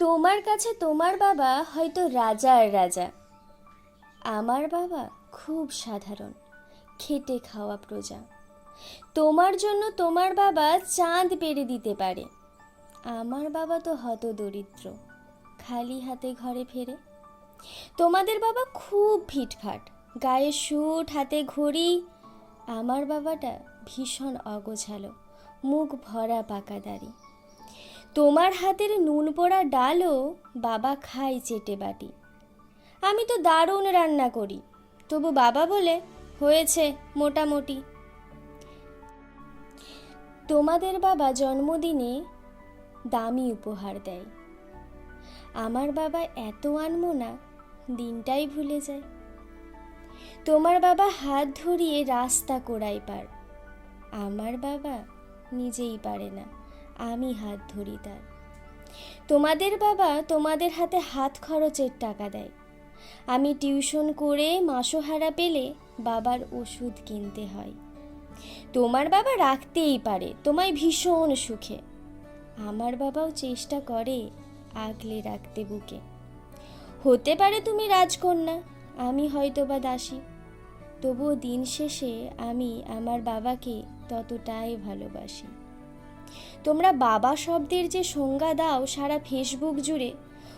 তোমার কাছে তোমার বাবা হয়তো রাজার রাজা। আমার বাবা খুব সাধারণ, খেটে খাওয়া প্রজা। তোমার জন্য তোমার বাবা চাঁদ পেরে দিতে পারে। আমার বাবা তো হত দরিদ্র খালি হাতে ঘরে ফেরে। তোমাদের বাবা খুব ফিটফাট, গায়ে সুট, হাতে ঘড়ি। আমার বাবাটা ভীষণ অগোছালো, মুখ ভরা পাকা দাড়ি। তোমার হাতের নুন পোড়া ডালও বাবা খায় চেটে বাটি। আমি তো দারুণ রান্না করি, তবু বাবা বলে, হয়েছে মোটামুটি। তোমাদের বাবা জন্মদিনে দামি উপহার দেয়। আমার বাবা এত আনমোনা, দিনটাই ভুলে যায়। তোমার বাবা হাত ধরিয়ে রাস্তা কোড়াই পার। আমার বাবা নিজেই পারে না। আমি হাত ধরি তার। তোমাদের বাবা তোমাদের হাতে হাত খরচের টাকা দেয়। আমি টিউশন করে মাসোহারা পেলে বাবার ওষুধ কিনতে হয়। তোমার বাবা রাখতেই পারে, তোমায় ভীষণ সুখে। আমার বাবাও চেষ্টা করে আগলে রাখতে বুকে। হতে পারে তুমি রাজকন্যা, আমি হয়তো বা দাসী। তবুও দিন শেষে আমি আমার বাবাকে ততটাই ভালোবাসি। তোমরা বাবা শব্দের যে সংজ্ঞা দাও সারা ফেসবুক জুড়ে,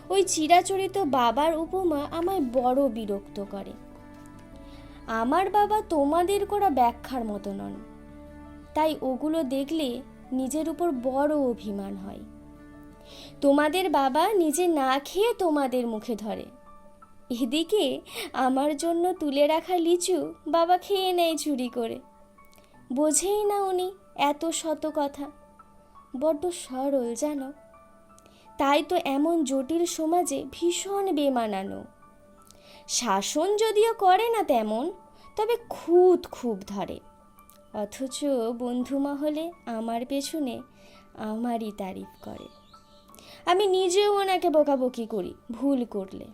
ওই চিরাচরিত বাবার উপমা আমায় বড় বিরক্ত করে। আমার বাবা তোমাদের করা ব্যাখ্যার মতো নন। তাই ওগুলো দেখলে নিজের উপর বড় অভিমান হয়। তোমাদের বাবা নিজে না খেয়ে তোমাদের মুখে ধরে। এদিকে আমার জন্য তুলে রাখা লিচু বাবা খেয়ে নেয় চুরি করে। বোঝেই না উনি এত শত কথা। বড্ড সরল, জানো? তাই তো এমন জটিল সমাজে ভীষণ বেমানানো। শাসন যদিও করে না তেমন, তবে খুদ খুব ধরে। অথচ বন্ধু মহলে আমার পেছনে আমারই তারিফ করে। আমি নিজেও ওনাকে বকাবকি করি, ভুল করলে।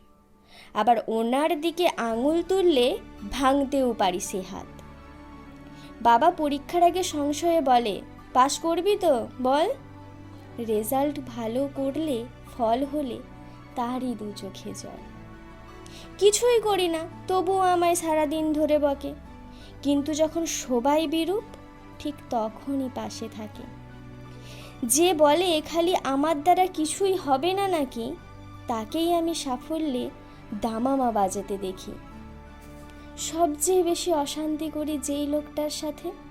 আবার ওনার দিকে আঙুল তুললে ভাঙতেও পারি সে হাত। বাবা পরীক্ষার আগে সংশয়ে বলে পাশ করবি তো, বল। রেজাল্ট ভালো করলে, ফল হলে তারই দু চোখে জল। কিছুই করি না, তবুও আমায় সারাদিন ধরে বকে। কিন্তু যখন সবাই বিরূপ, ঠিক তখনই পাশে থাকে। যে বলে, খালি আমার দ্বারা কিছুই হবে না নাকি? তাকেই আমি সাফল্যে দামামা বাজাতে দেখি। সবচেয়ে বেশি অশান্তি করি যেই লোকটার সাথে।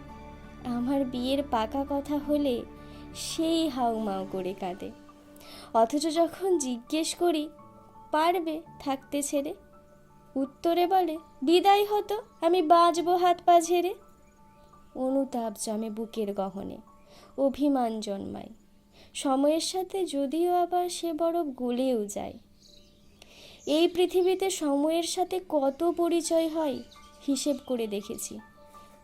আমার বিয়ের পাকা কথা হলে সেই হাউমাউ করে কাঁদে। অথচ যখন জিজ্ঞেস করি, পারবে থাকতে ছেড়ে? উত্তরে বলে, বিদায় হতো, আমি বাঁচবো হাত পা ঝেড়ে। অনুতাপ জমে বুকের গহনে, অভিমান জন্মায়। সময়ের সাথে যদিও আবার সে বরফ গলেও যায়। এই পৃথিবীতে সময়ের সাথে কত পরিচয় হয়, হিসেব করে দেখেছি।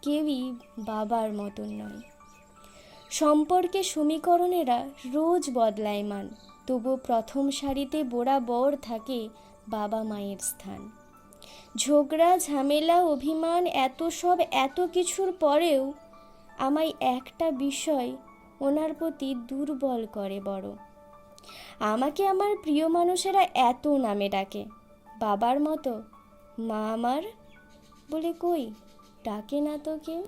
কেউই বাবার মতন নয়। সম্পর্কে সমীকরণেরা রোজ বদলায় মান তবু প্রথম সারিতে বরাবর থাকে বাবা মায়ের স্থান। ঝগড়া, ঝামেলা, অভিমান, এত সব, এত কিছুর পরেও আমায় একটা বিষয় ওনার প্রতি দুর্বল করে বড়। আমাকে আমার প্রিয় মানুষেরা এত নামে ডাকে, বাবার মতো মা আমার বলে কই? ডাকে না তো কেউ